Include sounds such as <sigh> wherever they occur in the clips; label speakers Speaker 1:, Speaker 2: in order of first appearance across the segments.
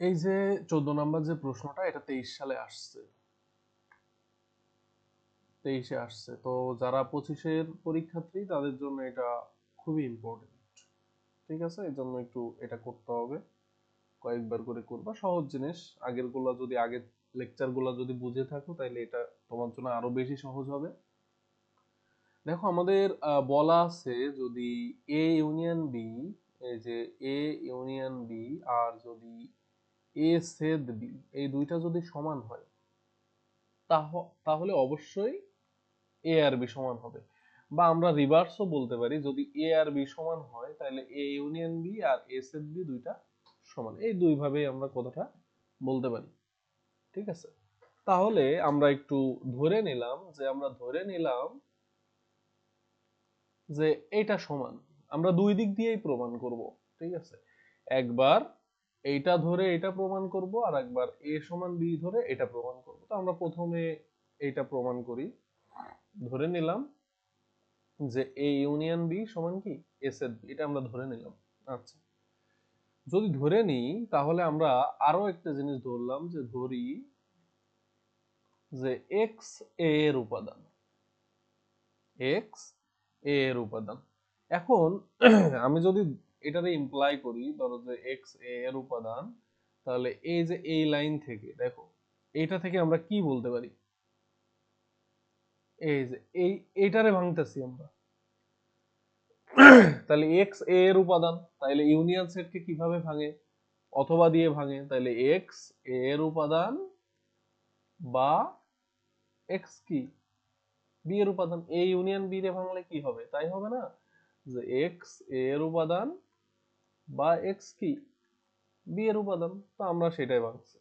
Speaker 1: এই যে চোদ্দ নম্বর যে প্রশ্নটা, এটা তেইশ সালে আসছে। তেইশে আসছে। তো যারা পঁচিশের পরীক্ষার্থী, তাদের জন্য এটা খুবই ইম্পর্টেন্ট ঠিক আছে? এই জন্য একটু এটা করতে হবে। কয়েকবার করে করবা। সহজ জিনিস। আগেরগুলা যদি, আগের লেকচারগুলা যদি বুঝে থাকো তাহলে এটা তোমার জন্য আরও বেশি সহজ হবে। দেখো, আমাদের বলা আছে যদি এ ইউনিয়ন বি এই যে এ ইউনিয়ন বি আর যদি এ সেদ বি এই দুইটা যদি সমান হয়, তাহ- তাহলে অবশ্যই এ আর বি সমান হবে। বা আমরা রিভার্সও বলতে পারি, যদি এ আর বি সমান হয়, তাহলে এ ইউনিয়ন বি আর এ সেদ বি দুইটা সমান। এই দুই ভাবেই আমরা কথাটা বলতে পারি। ঠিক আছে? তাহলে আমরা একটু ধরে নিলাম যে, আমরা ধরে নিলাম যে, এটা সমান। আমরা দুই দিক দিয়েই প্রমাণ করব। ঠিক আছে? একবার এইটা ধরে এটা প্রমাণ করব আর একবার এ সমান বি ধরে এটা প্রমাণ করব। তো আমরা প্রথমে এইটা প্রমাণ করি। ধরে নিলাম যে এ ইউনিয়ন বি সমান কি? এস এর বি। এটা আমরা ধরে নিলাম। আচ্ছা। যদি ধরে নিই, তাহলে আমরা আরও একটা জিনিস ধরলাম যে ধরি যে এক্স এ এর উপাদান। এক্স এ এর উপাদান। এখন আমি যদি এটারে ইমপ্লাই করি, ধরো যে এক্স এ এর উপাদান, তাহলে এই যে এই লাইন থেকে, দেখো, এইটা থেকে আমরা কি বলতে পারি? এই যে, এই, এইটারে ভাঙতেছি আমরা। <coughs> তাহলে এক্স এ এর উপাদান তাহলে ইউনিয়ন সেটকে কীভাবে ভাঙে? অথবা দিয়ে ভাঙে তাহলে এক্স এ এর উপাদান বা এক্স কি? বি এর উপাদান এ ইউনিয়ন বি রে ভাঙলে কি হবে? তাই হবে না? যে এক্স এ এর উপাদান বা এক্স কি? বি এর উপাদান, তো আমরা সেটাই ভাঙছি।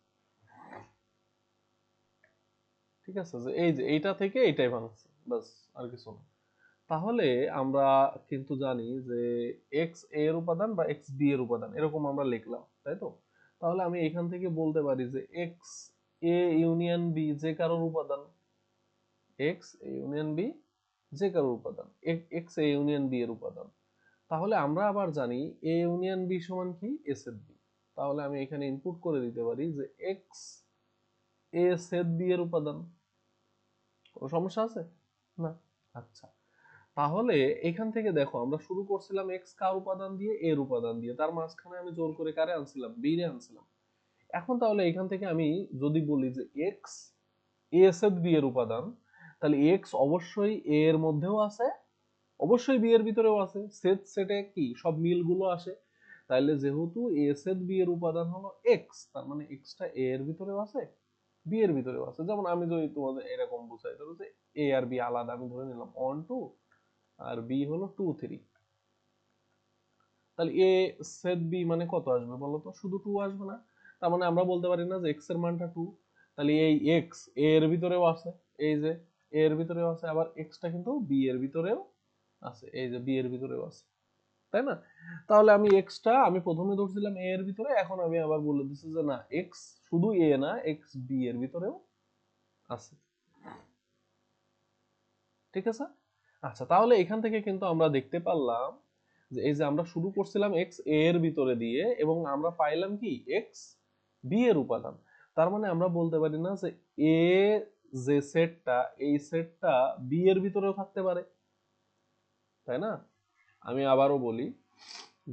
Speaker 1: ঠিক আছে? যে এই যে এইটা থেকে এইটাই ভাঙছি বাস আর কিছু না। তাহলে আমরা কিন্তু জানি যে এক্সের উপাদান বা এক্স বি এর উপাদান, এরকম আমরা লিখলাম, তাই তো? তাহলে আমি এখান থেকে বলতে পারি যে এক্স এ ইউনিয়ন বি যে কারোর উপাদান এক্স এ ইউনিয়ন বি যে কারোর উপাদান এক্স এ ইউনিয়ন বি এর উপাদান। তাহলে আমরা আবার জানি এ ইউনিয়ন বি সমান কি? এস এর বি তাহলে আমি এখানে ইনপুট করে দিতে পারি যে এক্স এ সেট বি এর উপাদান। কোনো সমস্যা আছে? না? আচ্ছা। তাহলে এখান থেকে দেখো, আমরা শুরু করছিলাম এক্স কার উপাদান দিয়ে? এর উপাদান দিয়ে। তার মাঝখানে আমি জোর করে কারে আনছিলাম? বি রে আনছিলাম। এখন তাহলে এখান থেকে আমি যদি বলি যে এক্স এ সেট বি এর উপাদান, তাহলে এক্স অবশ্যই এ এর মধ্যেও আছে অবশ্যই বি এর ভিতরেও আছে। সেট সেটে কি? সব মিলগুলো আসে। তাহলে যেহেতু এ সেট বি এর উপাদান হলো এক্স তার মানে এক্সটা এ এর ভিতরেও আছে বি এর ভিতরেও আছে। যেমন আমি যদি তোমাদের এরকম বুঝাই, ধরো যে এ আর বি আলাদা, আমি ধরে নিলাম অন টু আর বি হলো টু থ্রি তাহলে এ সেট বি মানে কত আসবে বলো তো? শুধু টু আসবে না? তার মানে আমরা বলতে পারি না যে এক্সের মানটা টু তাহলে এই এক্স এ এর ভিতরেও আছে, এই যে এ এর ভিতরেও আছে, আবার এক্সটা কিন্তু বি এর ভিতরেও আছে, এই যে বি এর ভিতরেও আছে। তাই না? তাহলে আমি এক্সটা আমি প্রথমে ধরছিলাম এ এর ভিতরে, এখন আমি আবার বলে দিচ্ছি যে না এক্স শুধু এ না এক্স বি এর ভিতরেও আছে। ঠিক আছে? আচ্ছা তাহলে এখান থেকে কিন্তু আমরা দেখতে পারলাম যে এই যে আমরা শুরু করছিলাম এক্স এ এর ভিতরে দিয়ে এবং আমরা পাইলাম কি? এক্স বি এর উপাদান। তার মানে আমরা বলতে পারি না যে এ যে সেটটা এই সেটটা বি এর ভিতরেও থাকতে পারে। তাই না? আমি আবারও বলি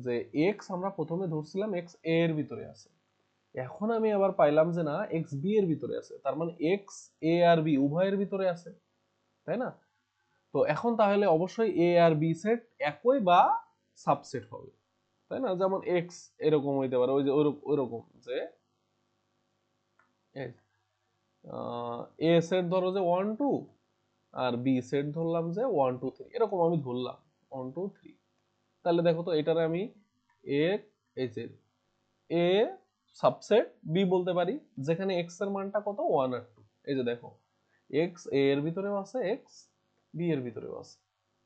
Speaker 1: যে এক্স আমরা প্রথমে ধরছিলাম এক্স এ এর ভিতরে আছে। এখন আমি আবার পাইলাম যে না এক্স বি এর ভিতরে আছে। তার মানে এক্স এ আর বি উভয়ের ভিতরে আছে, তাই না? তো এখন তাহলে অবশ্যই এ আর বি সেট একই বা সাবসেট হবে, তাই না? যেমন এক্স এরকম হইতে পারে, ওই যে ওইরকম যে এ সেট ধরো যে ওয়ান টু আর বি সেট ধরলাম যে ওয়ান টু থ্রি এরকম আমি ধরলাম। ওয়ান টু থ্রি তাহলে দেখো তো এটারে আমি এ এই যে এ সাবসেট বি বলতে পারি, যেখানে এক্সের মানটা কত? ওয়ান আর টু এই যে দেখো এক্স এ এর ভিতরেও আছে এক্স বি এর ভিতরেও আছে,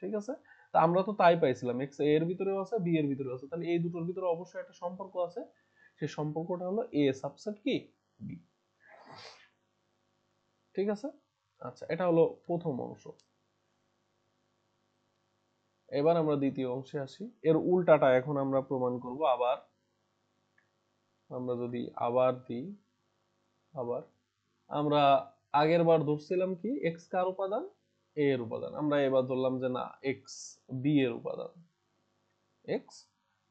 Speaker 1: ঠিক আছে? তা আমরা তো তাই পাইছিলাম এক্স এ এর ভিতরেও আছে বি এর ভিতরেও আছে। তাহলে এই দুটোর ভিতরে অবশ্যই একটা সম্পর্ক আছে। সেই সম্পর্কটা হলো এ সাবসেট কি? বি ঠিক আছে? আচ্ছা এটা হলো প্রথম অংশ। এবার আমরা দ্বিতীয় অংশে আসি। এর উল্টাটা এখন আমরা প্রমাণ করব, আবার। আমরা যদি আবার দিই, আবার। আমরা আগের বার ধরছিলাম কি? এক্স কার উপাদান? এ এর উপাদান। আমরা এবার ধরলাম যে না এক্স বি এর উপাদান। এক্স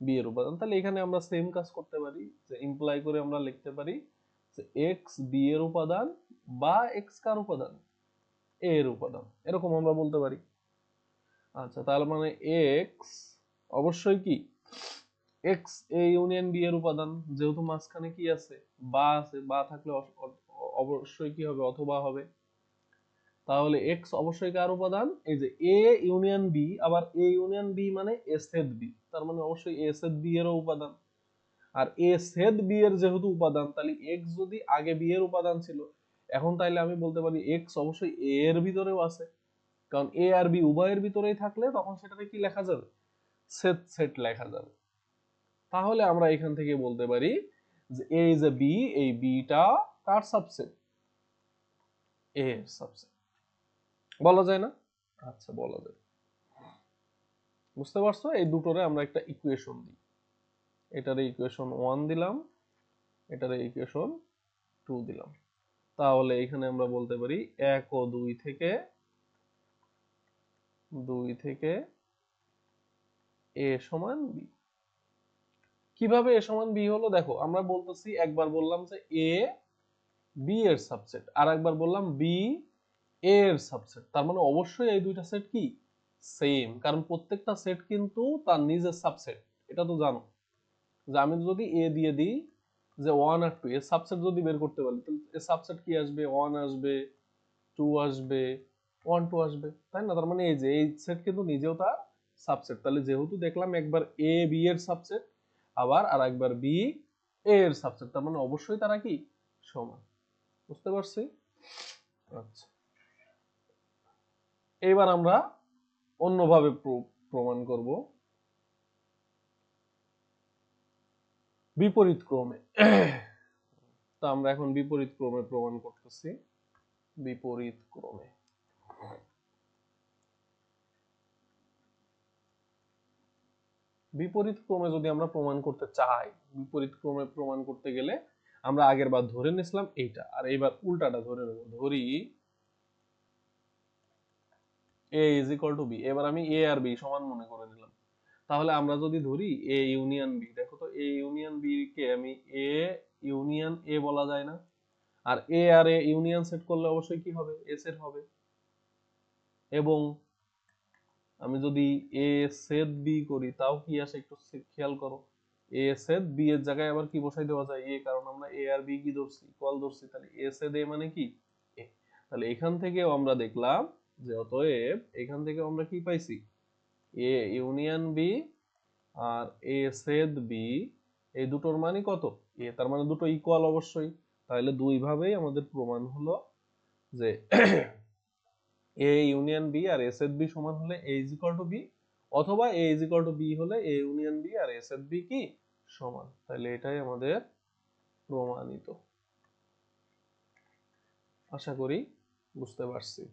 Speaker 1: বি এর উপাদান। তাহলে এখানে আমরা সেম কাজ করতে পারি, যে ইমপ্লাই করে আমরা লিখতে পারি যে এক্স বি এর উপাদান বা এক্স কার উপাদান? এ এর উপাদান। এরকম আমরা বলতে পারি। আচ্ছা তাহলে মানে এক্স অবশ্যই কি? এক্স এ ইউনিয়ন বি এর উপাদান, যেহেতু মাঝখানে কি আছে? বা আছে, বা থাকলে অবশ্যই কি হবে? অথবা হবে। তাহলে এক্স অবশ্যই কার উপাদান? এই যে এ ইউনিয়ন বি আবার এ ইউনিয়ন বি মানে এ সেদ বি তার মানে অবশ্যই এ সেদ বি এরও উপাদান। আর এ সেদ বি এর যেহেতু উপাদান, তাহলে এক্স যদি আগে বি এর উপাদান ছিল, এখন তাইলে আমি বলতে পারি এক্স অবশ্যই এ এর ভিতরেও আছে। কারণ এ আর বি উভয়ের ভিতরেই থাকলে তখন সেটাতে কি লেখা যাবে? সেট সেট লেখা যাবে। তাহলে আমরা এখান থেকে বলতে পারি যে এ ইজ এ বি এই বিটা কার সাবসেট এ এর সাবসেট বলা যায় না? আচ্ছা বলা যায়। বুঝতে পারছ? এই দুটোরে আমরা একটা ইকুয়েশন দিই। এটারে ইকুয়েশন ওয়ান দিলাম, এটারে ইকুয়েশন টু দিলাম। তাহলে এখানে আমরা বলতে পারি এক ও দুই থেকে দুই থেকে এ সমান বি। কীভাবে এ সমান বি হলো? দেখো, আমরা বলতেছি, একবার বললাম যে এ বি এর সাবসেট, আর একবার বললাম বি এ এর সাবসেট। তার মানে অবশ্যই এই দুইটা সেট কি? সেম। কারণ প্রত্যেকটা সেট কিন্তু তার নিজের সাবসেট, এটা তো জানো। যে আমি যদি এ দিয়ে দিই, যে ওয়ান আর টু, এর সাবসেট যদি বের করতে পারি, তাহলে এর সাবসেট কি আসবে? ওয়ান আসবে, টু আসবে ওয়ান টু আসবে, তাই না? তার মানে এই যে, এই সেট কিন্তু নিজেও তার সাবসেট তাহলে যেহেতু দেখলাম একবার এ বি এর সাবসেট আবার আর একবার বি এ এর সাবসেট তার মানে অবশ্যই তারা কি? সমান। বুঝতে পারছি? আচ্ছা। এবার আমরা অন্যভাবে প্র- প্রমাণ করব। বিপরীত ক্রমে। তা আমরা এখন বিপরীত ক্রমে প্রমাণ করতেছি। বিপরীত ক্রমে। বিপরীত ক্রমে যদি আমরা প্রমাণ করতে চাই, বিপরীত ক্রমে প্রমাণ করতে গেলে আমরা আগের বার ধরে নিয়েছিলাম এইটা। আর এইবার উল্টাটা ধরে নেব। ধরি A is equal to B এবার আমি এ আর বি সমান মনে করে নিলাম। তাহলে আমরা যদি ধরি এ ইউনিয়ন বি দেখো তো এ ইউনিয়ন বি কে আমি এ ইউনিয়ন এ বলা যায় না। আর এ আর এ ইউনিয়ন সেট করলে অবশ্যই কি হবে? এ সেট হবে। এবং আমি যদি এ সেট বি করি, তাও কি আসে? একটু খেয়াল করো। এ সেট বি এর জায়গায় আবার কি বসাই দেওয়া যায়? এ কারণ আমরা এ আর বি কি ধরছি? ইকুয়াল ধরছি। তাহলে এ সেট এ মানে কি? এ তাহলে এখান থেকেও আমরা দেখলাম যে অতএব এখান থেকে আমরা কি পাইছি? এ ইউনিয়ন বি আর এ সেদ বি এই দুটোর মানে কত? এ তার মানে দুটো ইকুয়াল অবশ্যই। তাহলে দুই ভাবেই আমাদের প্রমাণ হলো যে এ ইউনিয়ন বি আর এস এর বি সমান হলে A is equal to B অথবা A is equal to B হলে এ ইউনিয়ন বি আর এস এর বি কি সমান? তাহলে এটাই আমাদের প্রমাণিত। আশা করি বুঝতে পারছি।